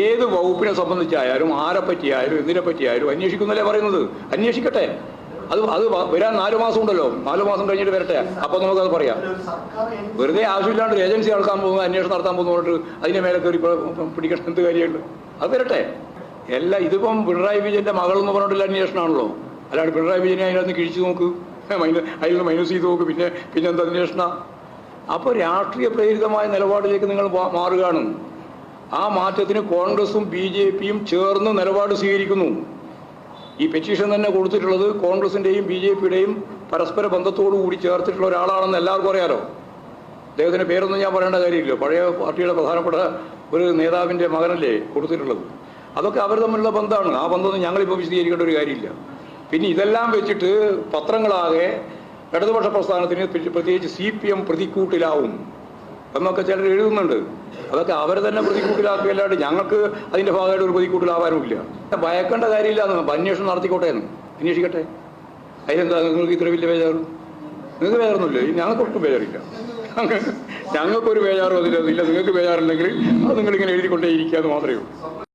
ഏത് വകുപ്പിനെ സംബന്ധിച്ചായാലും ആരെ പറ്റിയായാലും എന്തിനെ പറ്റിയായാലും അന്വേഷിക്കുന്നല്ലേ പറയുന്നത്? അന്വേഷിക്കട്ടെ. അത് അത് വരാൻ നാലു മാസം ഉണ്ടല്ലോ. നാലു മാസം കഴിഞ്ഞിട്ട് വരട്ടെ. അപ്പൊ നമുക്കത് പറയാം. വെറുതെ ആവശ്യമില്ലാണ്ട് ഏജൻസി നടത്താൻ പോകുന്നു അന്വേഷണം നടത്താൻ പോകുന്നു പറഞ്ഞിട്ട് അതിന്റെ മേലെ കയറി പിടിക്കണം. എന്ത് കാര്യമുണ്ട്? അത് വരട്ടെ. എല്ലാ ഇതിപ്പം പിണറായി വിജയന്റെ മകൾ എന്ന് പറഞ്ഞിട്ടുള്ള അന്വേഷണമാണല്ലോ. അല്ലാണ്ട് പിണറായി വിജയനെ അതിനകത്ത് കിഴിച്ചു നോക്ക്. അതിൽ നിന്ന് മൈനസ് ചെയ്ത് നോക്ക്. പിന്നെ പിന്നെ എന്താ അന്വേഷണ? അപ്പോൾ രാഷ്ട്രീയ പ്രേരിതമായ നിലപാടിലേക്ക് നിങ്ങൾ മാറുകയാണ്. ആ മാറ്റത്തിന് കോൺഗ്രസും ബി ജെ പിയും ചേർന്ന് നിലപാട് സ്വീകരിക്കുന്നു. ഈ പെറ്റീഷൻ തന്നെ കൊടുത്തിട്ടുള്ളത് കോൺഗ്രസിന്റെയും ബി ജെ പിയുടെയും പരസ്പര ബന്ധത്തോടു കൂടി ചേർത്തിട്ടുള്ള ഒരാളാണെന്ന് എല്ലാവർക്കും അറിയാലോ. അദ്ദേഹത്തിന്റെ പേരൊന്നും ഞാൻ പറയേണ്ട കാര്യമില്ല. പഴയ പാർട്ടിയുടെ പ്രധാനപ്പെട്ട ഒരു നേതാവിന്റെ മകനല്ലേ കൊടുത്തിട്ടുള്ളത്. അതൊക്കെ അവർ തമ്മിലുള്ള ബന്ധമാണ്. ആ ബന്ധമൊന്നും ഞങ്ങളിപ്പോൾ വിശദീകരിക്കേണ്ട ഒരു കാര്യമില്ല. പിന്നെ ഇതെല്ലാം വെച്ചിട്ട് പത്രങ്ങളാകെ ഇടതുപക്ഷ പ്രസ്ഥാനത്തിന് പ്ര- പ്രത്യേകിച്ച് സി പി എം പ്രതിക്കൂട്ടിലാവും. എന്നൊക്കെ ചിലർ എഴുതുന്നുണ്ട്. അതൊക്കെ അവരെ തന്നെ പ്രതിക്കൂട്ടിലാക്കുകയല്ലാണ്ട് ഞങ്ങൾക്ക് അതിന്റെ ഭാഗമായിട്ട് ഒരു പ്രതിക്കൂട്ടിലാവാനുമില്ല ഭയക്കേണ്ട കാര്യമില്ല അന്വേഷണം നടത്തിക്കോട്ടെ എന്ന്. അന്വേഷിക്കട്ടെ. അതിലെന്താ? നിങ്ങൾക്ക് ഇത്ര വലിയ ബേജാറ്? നിങ്ങൾക്ക് ബേജാറൊന്നുമില്ല. ഞങ്ങൾക്ക് ഒട്ടും ബേജാറില്ല. ഞങ്ങൾക്കൊരു ബേജാറും അതില്ല നിങ്ങൾക്ക് ബേജാറുണ്ടെങ്കിൽ അത് നിങ്ങളിങ്ങനെ എഴുതിക്കൊണ്ടേ ഇരിക്കുക എന്ന് മാത്രമേ ഉള്ളൂ.